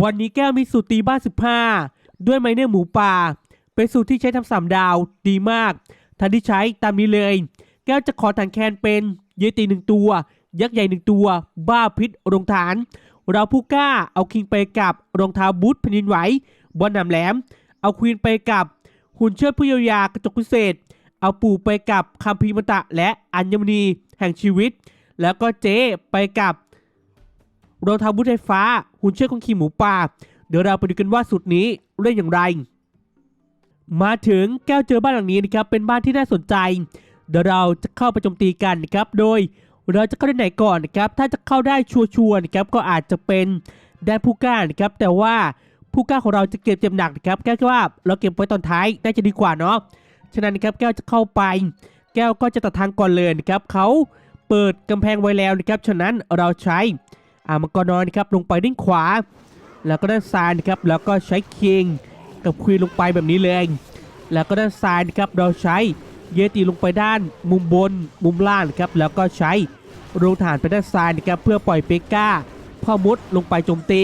วันนี้แก้วมีสูตรตีบ้าน 15 ด้วยไมเนอร์หมูป่า เป็นสูตรที่ใช้ทำสามดาวดีมากทันที่ใช้ตามนี้เลย แก้วจะขอฐานแคนเป็นเยตีหนึ่งตัว ยักษ์ใหญ่หนึ่งตัว บ้าพิษรองฐาน เราผู้กล้าเอาคิงไปกับรองเท้าบูทแผ่นดินไหวบอลหนำแหลม เอาควีนไปกับหุ่นเชิดผู้เยียวยากระจกพิเศษ เอาปู่ไปกับคัมภีมตะและอัญมณีแห่งชีวิต แล้วก็เจ๊ไปกับ รองเท้าบูทไฟฟ้า หุ่นเชือกของขี่หมูป่า เดี๋ยวเราไปดูกันว่าสูตรนี้เล่นอย่างไร มาถึงแก้วเจอบ้านหลังนี้นะครับ เป็นบ้านที่น่าสนใจ เดี๋ยวเราจะเข้าไปโจมตีกันนะครับ โดยเราจะเข้าด้านไหนก่อนนะครับ ถ้าจะเข้าได้ชัวร์ๆนะครับ ก็อาจจะเป็นด้านผู้กล้านะครับ แต่ว่าผู้กล้าของเราจะเก็บเจ็บหนักนะครับ แก้วคิดว่าเราเก็บไว้ตอนท้ายน่าจะดีกว่าเนาะ ฉะนั้นนะครับแก้วจะเข้าไป แก้วก็จะตัดทางก่อนเลยนะครับ เขาเปิดกำแพงไว้แล้วนะครับ ฉะนั้นเราใช้ อ่ามังกรน้อยนครับลงไปด้านขวา แล้วก็ด้านซ้ายครับแล้วก็ใช้คิงกับควีนลงไปแบบนี้เลยแล้วก็ด้านซ้ายครับเราใช้เยติลงไปด้านมุมบนมุมล่างครับแล้วก็ใช้โรงฐานไปด้านซ้ายนะครับเพื่อปล่อยเปก้าพ่อมุดลงไปโจมตี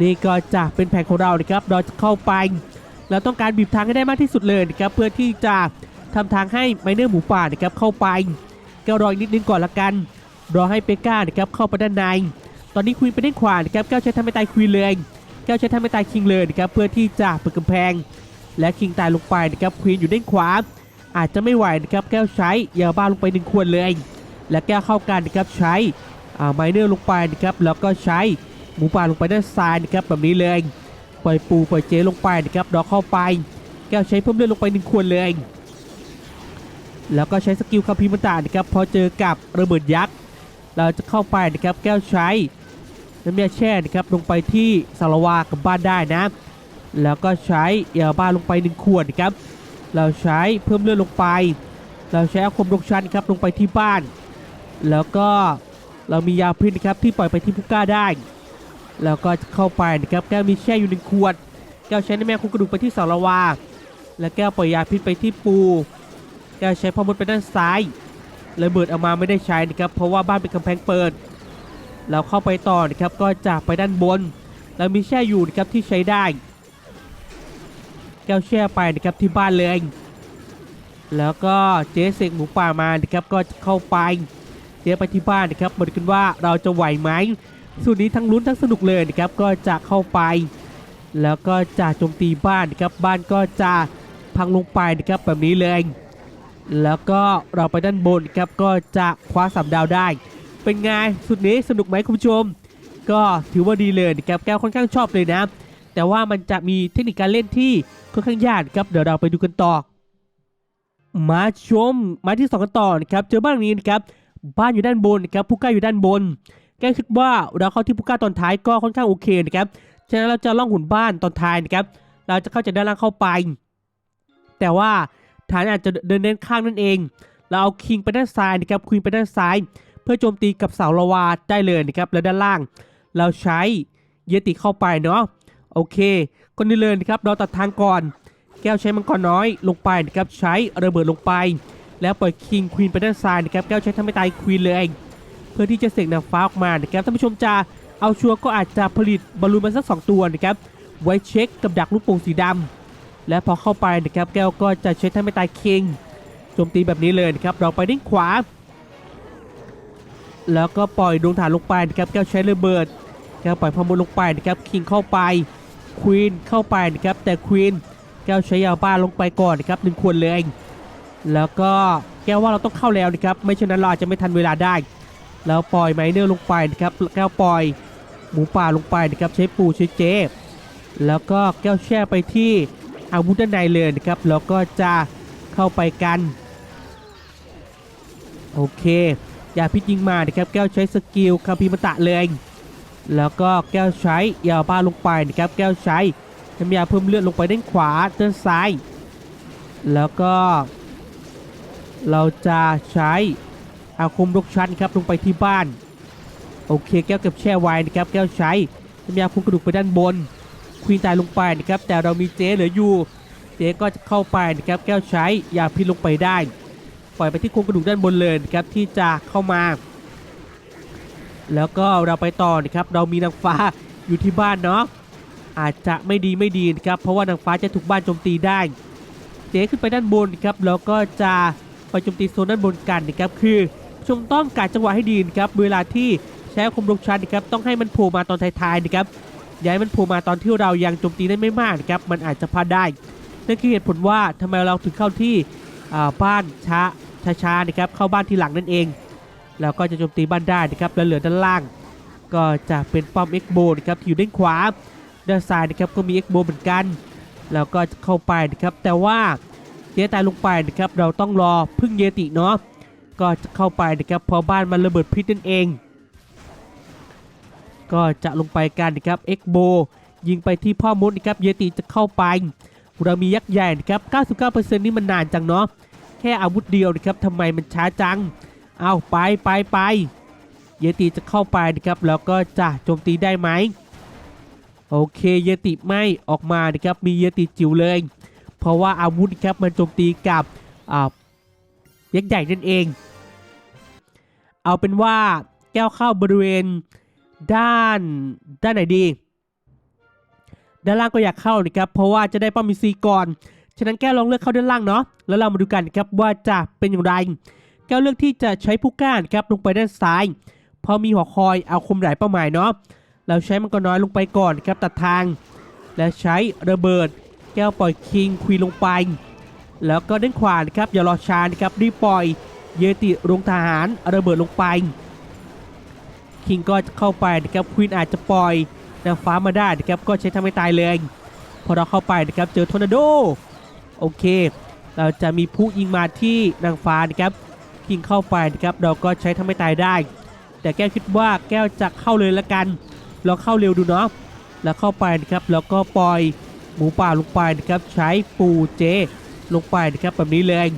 นี่ก็จะเป็นแผนของเรานะครับเราจะเข้าไปเราต้องการบีบทางให้ได้มากที่สุดเลยนะครับเพื่อที่จะทำทางให้ไมเนอร์หมูป่านะครับเข้าไปก็รออีกนิดนึงก่อนละกัน รอให้เปก้านะครับเข้าไปด้านใน ตอนนี้ควีนไปด้านขวานะครับแก้วใช้ทำให้ตายควีนเลยแก้วใช้ทำให้ตายคิงเลยนะครับเพื่อที่จะเปิดกำแพง และคิงตายลงไปนะครับควีนอยู่ด้านขวา อาจจะไม่ไหวนะครับแก้วใช้ยาบ้าลงไปหนึ่งขวดเลย และแก้วเข้ากันนะครับใช้ไมเนอร์ลงไปนะครับแล้วก็ใช้หมูป่าลงไปด้านซ้ายนะครับแบบนี้เลยปล่อยปูปล่อยเจลงไปนะครับดอกเข้าไป แก้วใช้เพิ่มเลือดลงไปหนึ่งขวดเลย แล้วก็ใช้สกิลคัมภีมันตานะครับพอเจอกับระเบิดยักษ์ เราจะเข้าไปนะครับแก้วใช้น้ำยาแช่นะครับลงไปที่สารวากับบ้านได้นะ แล้วก็ใช้ยาบ้าลงไปหนึ่งขวดนะครับเราใช้เพิ่มเลือดลงไป เราใช้อาคมดกชันครับลงไปที่บ้าน แล้วก็เรามียาพิษนะครับที่ปล่อยไปที่ผู้กล้าได้ แล้วก็จะเข้าไปนะครับแก้วมีแช่อยู่หนึ่งขวด แก้วใช้ในแม่คุกกระดูกไปที่สารวา และแก้วปล่อยยาพิษไปที่ปู แก้วใช้พอมดไปด้านซ้าย ระเบิดออกมาไม่ได้ใช้นะครับเพราะว่าบ้านเป็นกำแพงเปิด เราเข้าไปต่อนะครับก็จะไปด้านบนแล้วมีแช่อยู่นะครับที่ใช้ได้ แก้วแช่ไปนะครับที่บ้านเลย แล้วก็เจ๊เสกหมูป่ามานะครับก็จะเข้าไป เจ๊ไปที่บ้านนะครับมาดูกันว่าเราจะไหวไหมสูตรนี้ทั้งลุ้นทั้งสนุกเลยนะครับก็จะเข้าไป แล้วก็จะโจมตีบ้านนะครับบ้านก็จะพังลงไปนะครับแบบนี้เลย แล้วก็เราไปด้านบนครับก็จะคว้าสามดาวได้ เป็นไงสุดนี้สนุกไหมคุณผู้ชม ก็ถือว่าดีเลยนะครับแก้วค่อนข้างชอบเลยนะ แต่ว่ามันจะมีเทคนิคการเล่นที่ค่อนข้างยากครับเดี๋ยวเราไปดูกันต่อ มาชมมาที่สองกันต่อนะครับเจอบ้านนี้นะครับบ้านอยู่ด้านบนนะครับผู้กล้าอยู่ด้านบน แก้วคิดว่าเราเข้าที่ผู้กล้าตอนท้ายก็ค่อนข้างโอเคนะครับฉะนั้นเราจะล่องหุ่นบ้านตอนท้ายนะครับเราจะเข้าจากด้านล่างเข้าไป แต่ว่า ฐานอาจจะเดินเน้นข้างนั่นเอง เราเอาคิงไปด้านซ้ายนะครับควีนไปด้านซ้าย เพื่อโจมตีกับเสาละวาได้เลยนะครับแล้วด้านล่าง เราใช้เยติเข้าไปเนาะโอเคคนนี้เลยนะครับเราตัดทางก่อน แก้วใช้มังกรน้อยลงไปนะครับใช้ระเบิดลงไป แล้วปล่อยคิงควีนไปด้านซ้ายนะครับแก้วใช้ทำให้ตายควีนเลยเพื่อที่จะเสกนางฟ้าออกมานะครับท่านผู้ชมจะเอาชัวร์ก็อาจจะผลิตบอลลูนมาสักสองตัวนะครับไว้เช็คกับดักลูกโป่งสีดำ และพอเข้าไปนะครับแก้วก็จะใช้ทำให้ตายคิงโจมตีแบบนี้เลยนะครับเราไปด้านขวา แล้วก็ปล่อยดวงฐานลงไปนะครับแก้วใช้ระเบิดแก้วปล่อยพมดลงไปนะครับคิงเข้าไปควีนเข้าไปนะครับแต่ควีนแก้วใช้ยาบ้าลงไปก่อนนะครับหนึ่งขวดเลยแล้วก็แก้วว่าเราต้องเข้าแล้วนะครับไม่เช่นนั้นเราจะไม่ทันเวลาได้ แล้วปล่อยไมเนอร์ลงไปนะครับแก้วปล่อยหมูป่าลงไปนะครับใช้ปูใช้เจฟแล้วก็แก้วแช่ไปที่ อาวุธด้านในเลยนะครับ แล้วก็จะเข้าไปกัน โอเคยาพิษยิงมานะครับ แก้วใช้สกิลคัมภีร์มตะเลย แล้วก็แก้วใช้ยาบ้าลงไปนะครับ แก้วใช้น้ำยาเพิ่มเลือดลงไปด้านขวาด้านซ้าย แล้วก็ เราจะใช้อาคมรกชันครับลงไปที่บ้าน โอเคแก้วเก็บแช่ไว้นะครับ แก้วใช้น้ำยาคุมกระดูกไปด้านบน ควีนตายลงไปนะครับแต่เรามีเจเหลืออยู่เจก็จะเข้าไปนะครับแก้วใช้ยาพิษลงไปได้ ปล่อยไปที่โครงกระดูกด้านบนเลยนะครับที่จะเข้ามา แล้วก็เราไปต่อนะครับเรามีนางฟ้าอยู่ที่บ้านเนาะอาจจะไม่ดีไม่ดีนะครับเพราะว่านางฟ้าจะถูกบ้านโจมตีได้ เจขึ้นไปด้านบนครับแล้วก็จะไปโจมตีโซนด้านบนกันนะครับคือชมต้องการจังหวะให้ดีนะครับเวลาที่ใช้คมลงชันนะครับต้องให้มันโผล่มาตอนท้ายๆนะครับ ย่าให้มันโผล่มาตอนที่เรายังโจมตีได้ไม่มากนะครับมันอาจจะพลาดได้นั่นคือเหตุผลว่าทำไมเราถึงเข้าที่บ้านช้าช้าๆนะครับเข้าบ้านทีหลังนั่นเองแล้วก็จะโจมตีบ้านได้นะครับแล้วเหลือด้านล่าง ก็จะเป็นป้อมเอ็กโบนะครับที่อยู่ด้านขวาด้านซ้ายนะครับก็มีเอ็กโบเหมือนกันแล้วก็จะเข้าไปนะครับแต่ว่าเจ๊ตายลงไปนะครับเราต้องรอพึ่งเยติเนาะก็จะเข้าไปนะครับพอบ้านมันระเบิดพิษนั่นเอง ก็จะลงไปกันนะครับเอ็กโบยิงไปที่พ่อมดนะครับเยติจะเข้าไปเรามียักษ์ใหญ่นะครับ99%นี่มันนานจังเนาะแค่อาวุธเดียวนะครับทำไมมันช้าจังเอาไปไปไปเยติจะเข้าไปนะครับแล้วก็จะโจมตีได้ไหมโอเคเยติไม่ออกมานะครับมีเยติจิ๋วเลย เพราะว่าอาวุธครับมันโจมตีกับยักษ์ใหญ่นั่นเอง เอาเป็นว่าแก้วเข้าบริเวณ ด้านด้านไหนดี ด้านล่างก็อยากเข้านะครับ เพราะว่าจะได้ป้อมมีซีก่อน ฉะนั้นแก้วลองเลือกเข้าด้านล่างเนาะ แล้วเรามาดูกันครับว่าจะเป็นอย่างไร แก้วเลือกที่จะใช้ผู้ก้านครับลงไปด้านซ้าย พอมีหัวคอยเอาคมหลายเป้าหมายเนาะ เราใช้มันก็น้อยลงไปก่อนครับตัดทาง และใช้ระเบิด แก้วปล่อยคิงควีลงไป แล้วก็ด้านขวานะครับอย่ารอช้านะครับรีบปล่อย เยติลงทหารระเบิดลงไป คิงก็เข้าไปนะครับควีนอาจจะปล่อยนางฟ้ามาได้นะครับก็ใช้ทำให้ตายเลยพอเราเข้าไปนะครับเจอทอร์นาโดโอเค เราจะมีผู้ยิงมาที่นางฟ้านะครับคิงเข้าไปนะครับเราก็ใช้ทำให้ตายได้ แต่แก้วคิดว่าแก้วจะเข้าเลยละกันเราเข้าเร็วดูเนาะแล้วเข้าไปนะครับแล้วก็ปล่อยหมูป่าลงไปนะครับใช้ปูเจ ลงไปนะครับแบบนี้เลย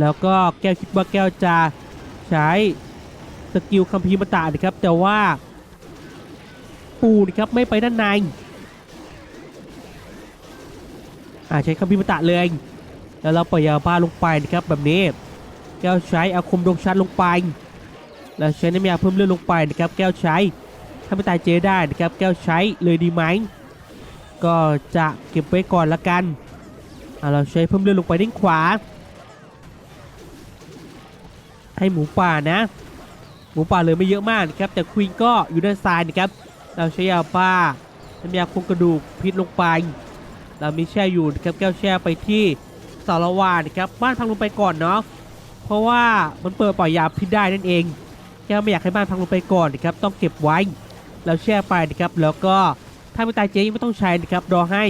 แล้วก็แก้วคิดว่าแก้วจะใช้ สกิลคัมภีมาตานะครับ แต่ว่าปูนะครับไม่ไปด้านในอาใช้คัมภีมาตาเลย แล้วเราปล่อยยาบ้าลงไปนะครับแบบนี้ แก้วใช้อาคมดวงชันลงไป แล้วใช้น้ำยาเพิ่มเลือดลงไปนะครับ แก้วใช้ถ้าไม่ตายเจได้นะครับ แก้วใช้เลยดีไหมก็จะเก็บไว้ก่อนละกันเราใช้เพิ่มเลือดลงไปด้านขวา ให้หมูป่านะ หมูป่าเหลยไม่เยอะมากนะครับแต่ควีนก็อยู่ด้านซ้ายนะครับเราใช้ยาบ้าน้ำยาคุมกระดูกพิษลงไปเรามีแช่อยู่นะครับแก้วแช่ไปที่สารวานนะครับบ้านพังลงไปก่อนเนาะเพราะว่ามันเปิดปล่อยยาพิษได้นั่นเองแก้วไม่อยากให้บ้านพังลงไปก่อนนะครับต้องเก็บไว้แล้วแช่ไปนะครับแล้วก็ถ้าไม่ตายเจ๊ยังไม่ต้องใช้นะครับรอให้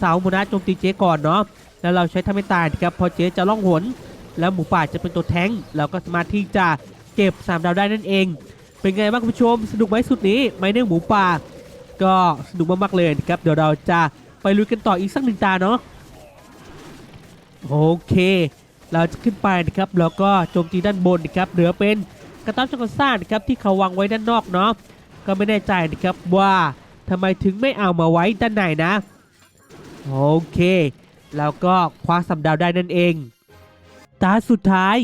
สาโมนาโจมตีเจ๊ก่อนเนาะแล้วเราใช้ถ้าไม่ตายนะครับพอเจ๊จะล่องหนแล้วหมูป่าจะเป็นตัวแท้งเราก็สามารถที่จะ เก็บ 3 ดาวได้นั่นเอง เป็นไงบ้างคุณผู้ชม สนุกไหมสุดนี้ไม่เนื่องหมูป่า ก็สนุกมากๆเลยนะครับ เดี๋ยวเราจะไปลุยกันต่ออีกสักหนึ่งตาเนาะโอเค เราจะขึ้นไปนะครับแล้วก็โจมตีด้านบนนะครับเหลือเป็นกระต๊อบจักรซ่านะครับที่เขาวางไว้ด้านนอกเนาะก็ไม่แน่ใจนะครับว่าทำไมถึงไม่เอามาไว้ด้านในนะ โอเค แล้วก็คว้าสัมดาวได้นั่นเอง ตาสุดท้าย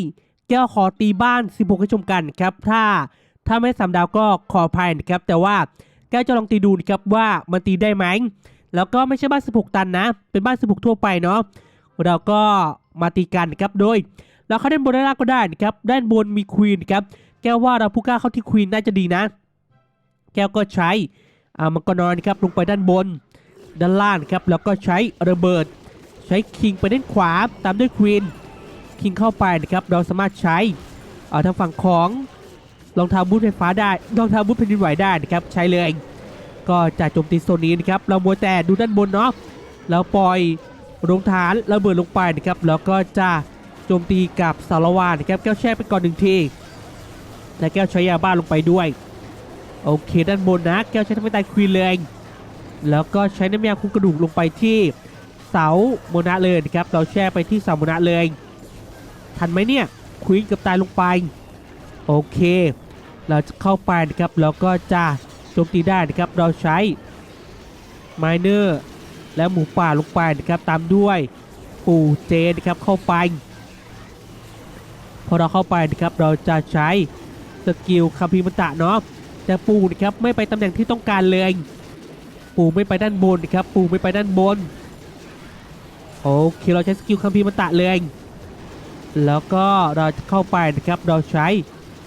แก้วขอตีบ้าน 16ให้ชมกันครับ ถ้าถ้าไม่สามดาวก็ขออภัยนะครับ แต่ว่าแก้วจะลองตีดูนะครับว่ามันตีได้ไหม แล้วก็ไม่ใช่บ้าน 16 ตันนะ เป็นบ้าน 16 ทั่วไปเนาะ เราก็มาตีกันครับโดย เราเข้าด้านบนด้านล่างก็ได้นะครับด้านบนมีควีนครับแก้วว่าเราผู้กล้าเข้าที่ควีนน่าจะดีนะ แก้วก็ใช้อ่ามังกรนอนครับลงไปด้านบน ด้านล่างครับแล้วก็ใช้ระเบิด ใช้คิงไปด้านขวาตามด้วยควีน คิงเข้าไปนะครับเราสามารถใช้ทางฝั่งของรองเท้าบูทไฟฟ้าได้รองเท้าบูทแผ่นดินไหวได้นะครับใช้เลย ก็จะโจมตีโซนนี้นะครับเราโมแต่ดูด้านบนเนาะแล้วปล่อยรงฐานระเบิดลงไปนะครับแล้วก็จะโจมตีกับสารวานะครับแก้วแช่ไปก่อนหนึ่งทีและแก้วใช้ยาบ้าลงไปด้วยโอเคด้านบนนะแก้วใช้ทำให้ตายควีนเลยแล้วก็ใช้น้ำยาคุมกระดูกลงไปที่เสาโมนะเลยนะครับเราแช่ไปที่เสาโมนะเลย ทันไหมเนี่ยควีนเกับตายลงไป โอเค เราจะเข้าไปนะครับแล้วก็จะโจมตีได้นะครับ เราใช้ไมเนอร์และหมูป่าลงไปนะครับ ตามด้วยปูเจนะครับเข้าไป พอเราเข้าไปนะครับเราจะใช้สกิลคาพิมตะเนาะแต่ปูนะครับไม่ไปตำแหน่งที่ต้องการเลย ปูไม่ไปด้านบนนะครับ ปูไม่ไปด้านบนโอเคเราใช้สกิลคัมภีมันตะเลย แล้วก็เราจะเข้าไปนะครับเราใช้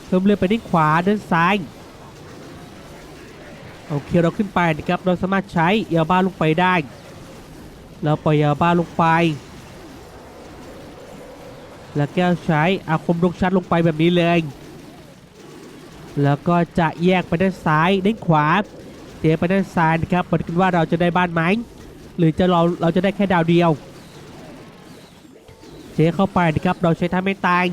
เพิ่มเลือไปด้านขวาด้านซ้ายโอเคเราขึ้นไปนะครับเราสามารถใช้ยาบ้าลงไปได้เราปล่อยยาบ้าลงไป แล้วแก้วใช้อาคมลงชัดลงไปแบบนี้เลยแล้วก็จะแยกไปด้านซ้ายด้านขวาเดี๋ยไปด้านซ้ายนะครับมาดูกันว่าเราจะได้บ้านไหมหรือจะเราเราจะได้แค่ดาวเดียว เจ๊เข้าไปนะครับเราใช้ท่าไม่ตาย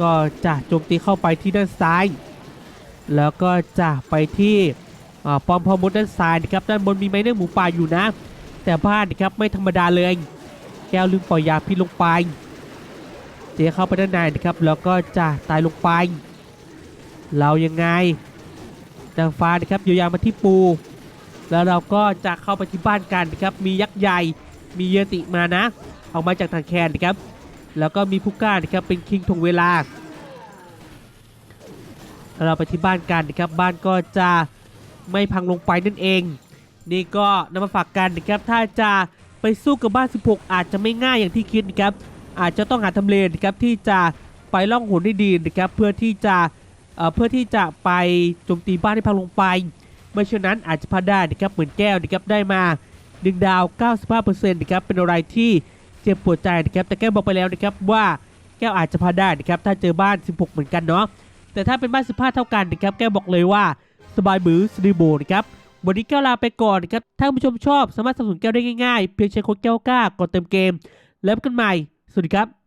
ก็จะโจมตีเข้าไปที่ด้านซ้าย แล้วก็จะไปที่ปอมพอมดด้านซ้ายนะครับด้านบนมีไม้เนื้อหมูป่าอยู่นะ แต่บ้านนะครับไม่ธรรมดาเลย แก้วลืมปล่อยยาพิษลงไป เจ๊เข้าไปด้านในนะครับแล้วก็จะตายลงไป เรายังไงนางฟ้านะครับเยียวยามาที่ปู แล้วเราก็จะเข้าไปที่บ้านกันนะครับมียักษ์ใหญ่มีเยติมานะ ออกมาจากทางแคนนะครับ แล้วก็มีผู้กล้านะครับเป็นคิงทงเวลา เราไปที่บ้านกันนะครับ บ้านก็จะไม่พังลงไปนั่นเอง นี่ก็นำมาฝากกันนะครับ ถ้าจะไปสู้กับบ้าน 16 อาจจะไม่ง่ายอย่างที่คิดนะครับ อาจจะต้องหาทำเลนะครับที่จะไปล่องหนได้ดีนะครับ เพื่อที่จะเอ่อเพื่อที่จะไปโจมตีบ้านที่พังลงไปไม่เช่นนั้นอาจจะพลาดได้นะครับเหมือนแก้วนะครับได้มาดึงดาว 95%นะครับเป็นอะไรที่ เจ็บปวดใจนะครับแต่แก้วบอกไปแล้วนะครับว่าแก้วอาจจะพลาดได้นะครับถ้าเจอบ้าน 16 เหมือนกันเนาะแต่ถ้าเป็นบ้าน 15 เท่ากันนะครับแก้วบอกเลยว่าสบายมือสตีโบนะครับวันนี้แก้วลาไปก่อนนะครับถ้าผู้ชมชอบสามารถสนับสนุนแก้วได้ง่ายๆ เพียงใช้โค้ดแก้วกล้ากดเติมเกม แล้วพบกันใหม่ สวัสดีครับ